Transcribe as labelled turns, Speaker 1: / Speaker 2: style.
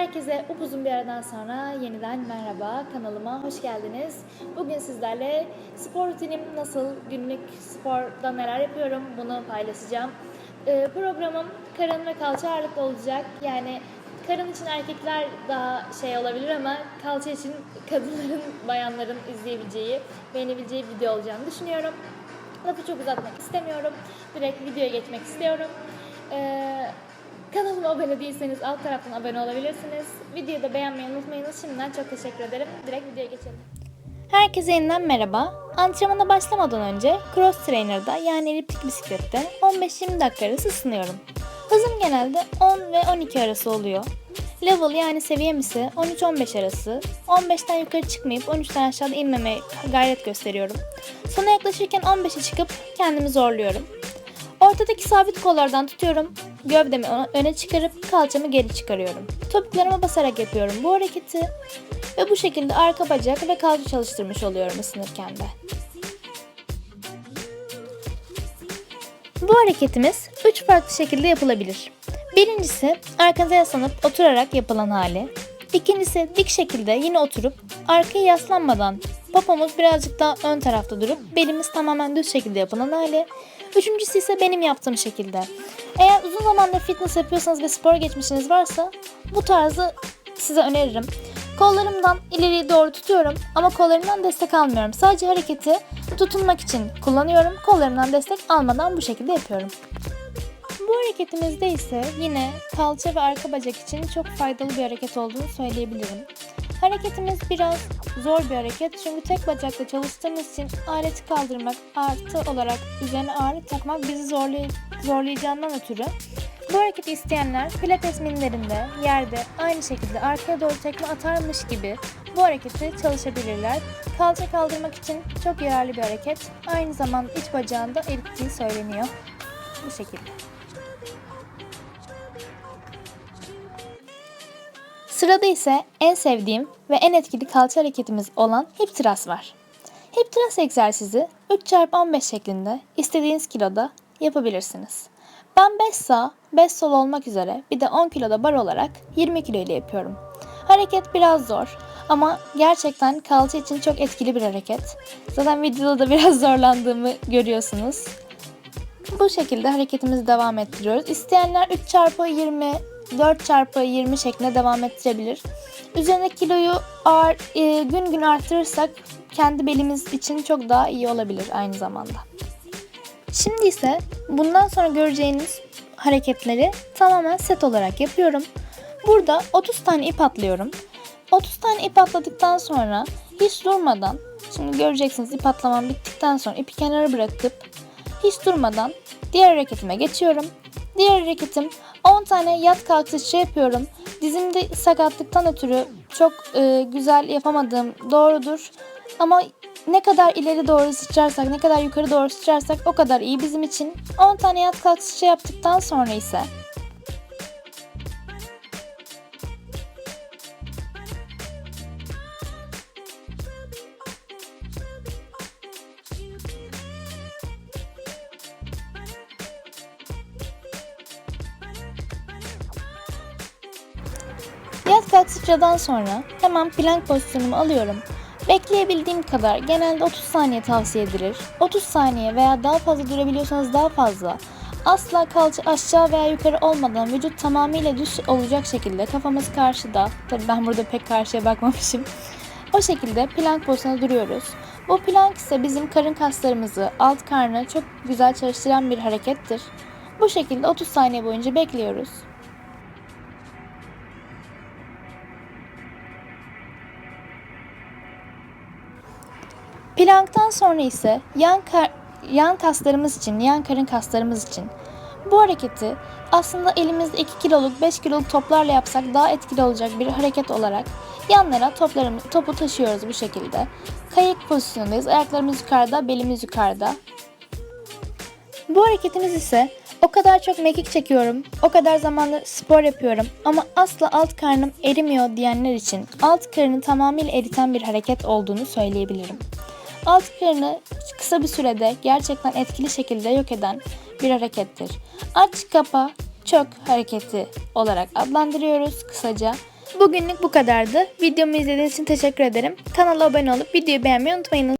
Speaker 1: Herkese upuzun bir aradan sonra yeniden merhaba kanalıma hoş geldiniz. Bugün sizlerle spor rutinim nasıl, günlük sporda neler yapıyorum bunu paylaşacağım. Ee, programım karın ve kalça ağırlıklı olacak. Yani karın için erkekler daha şey olabilir ama kalça için kadınların, bayanların izleyebileceği, beğenebileceği video olacağını düşünüyorum. Lafı çok uzatmak istemiyorum. Direkt videoya geçmek istiyorum. Ee, kanalıma abone değilseniz alt taraftan abone olabilirsiniz. Videoyu da beğenmeyi unutmayınız. Şimdiden çok teşekkür ederim. Direkt videoya geçelim. Herkese yeniden merhaba. Antrenmana başlamadan önce cross trainer'da yani eliptik bisiklette 15-20 dakika arası ısınıyorum. Hızım genelde 10 ve 12 arası oluyor. Level yani seviyem ise 13-15 arası. 15'ten yukarı çıkmayıp 13'ten aşağıda inmemeye gayret gösteriyorum. Sona yaklaşırken 15'e çıkıp kendimi zorluyorum. Ortadaki sabit kollardan tutuyorum. Gövdemi öne çıkarıp kalçamı geri çıkarıyorum. Topuklarıma basarak yapıyorum bu hareketi. Ve bu şekilde arka bacak ve kalça çalıştırmış oluyorum ısınırken de. Bu hareketimiz 3 farklı şekilde yapılabilir. Birincisi arkanıza yaslanıp oturarak yapılan hali. İkincisi dik şekilde yine oturup arkaya yaslanmadan popomuz birazcık daha ön tarafta durup belimiz tamamen düz şekilde yapılan hali. Üçüncüsü ise benim yaptığım şekilde. Eğer uzun zamandır fitness yapıyorsanız ve spor geçmişiniz varsa bu tarzı size öneririm. Kollarımdan ileriye doğru tutuyorum ama kollarımdan destek almıyorum. Sadece hareketi tutunmak için kullanıyorum. Kollarımdan destek almadan bu şekilde yapıyorum. Hareketimizde ise yine kalça ve arka bacak için çok faydalı bir hareket olduğunu söyleyebilirim. Hareketimiz biraz zor bir hareket çünkü tek bacakla çalıştığımız için aleti kaldırmak artı olarak üzerine ağırlık takmak bizi zorlay zorlayacağından ötürü bu hareketi isteyenler pilates minlerinde yerde aynı şekilde arkaya doğru tekme atarmış gibi bu hareketi çalışabilirler. Kalça kaldırmak için çok yararlı bir hareket. Aynı zamanda iç bacağında erittiği söyleniyor. Bu şekilde. Sırada ise en sevdiğim ve en etkili kalça hareketimiz olan hip thrust var. Hip thrust egzersizi 3x15 şeklinde istediğiniz kiloda yapabilirsiniz. Ben 5 sağ, 5 sol olmak üzere bir de 10 kiloda bar olarak 20 kilo ile yapıyorum. Hareket biraz zor ama gerçekten kalça için çok etkili bir hareket. Zaten videoda da biraz zorlandığımı görüyorsunuz. Bu şekilde hareketimizi devam ettiriyoruz. İsteyenler 3 çarpı 20 4 çarpı 20 şeklinde devam ettirebilir. Üzerine kiloyu ağır, e, gün gün arttırırsak kendi belimiz için çok daha iyi olabilir aynı zamanda. Şimdi ise bundan sonra göreceğiniz hareketleri tamamen set olarak yapıyorum. Burada 30 tane ip atlıyorum. 30 tane ip atladıktan sonra hiç durmadan, şimdi göreceksiniz ip atlamam bittikten sonra ipi kenara bırakıp hiç durmadan diğer hareketime geçiyorum. Diğer hareketim 10 tane yat kalk sıçra yapıyorum. Dizimde sakatlıktan ötürü çok e, güzel yapamadığım doğrudur. Ama ne kadar ileri doğru sıçrarsak, ne kadar yukarı doğru sıçrarsak o kadar iyi bizim için. 10 tane yat kalk sıçra yaptıktan sonra ise Kalk sıçradan sonra hemen plank pozisyonumu alıyorum. Bekleyebildiğim kadar genelde 30 saniye tavsiye edilir. 30 saniye veya daha fazla durabiliyorsanız daha fazla. Asla kalça aşağı veya yukarı olmadan vücut tamamıyla düz olacak şekilde kafamız karşıda. Tabii ben burada pek karşıya bakmamışım. O şekilde plank pozisyonunda duruyoruz. Bu plank ise bizim karın kaslarımızı, alt karnı çok güzel çalıştıran bir harekettir. Bu şekilde 30 saniye boyunca bekliyoruz. Planktan sonra ise yan, kar, yan kaslarımız için, yan karın kaslarımız için bu hareketi aslında elimizde 2 kiloluk, 5 kiloluk toplarla yapsak daha etkili olacak bir hareket olarak yanlara toplarımız, topu taşıyoruz bu şekilde. Kayık pozisyondayız. Ayaklarımız yukarıda, belimiz yukarıda. Bu hareketimiz ise o kadar çok mekik çekiyorum, o kadar zamandır spor yapıyorum ama asla alt karnım erimiyor diyenler için alt karını tamamıyla eriten bir hareket olduğunu söyleyebilirim. Alt karını kısa bir sürede gerçekten etkili şekilde yok eden bir harekettir. Aç kapa çök hareketi olarak adlandırıyoruz kısaca. Bugünlük bu kadardı. Videomu izlediğiniz için teşekkür ederim. Kanala abone olup videoyu beğenmeyi unutmayın.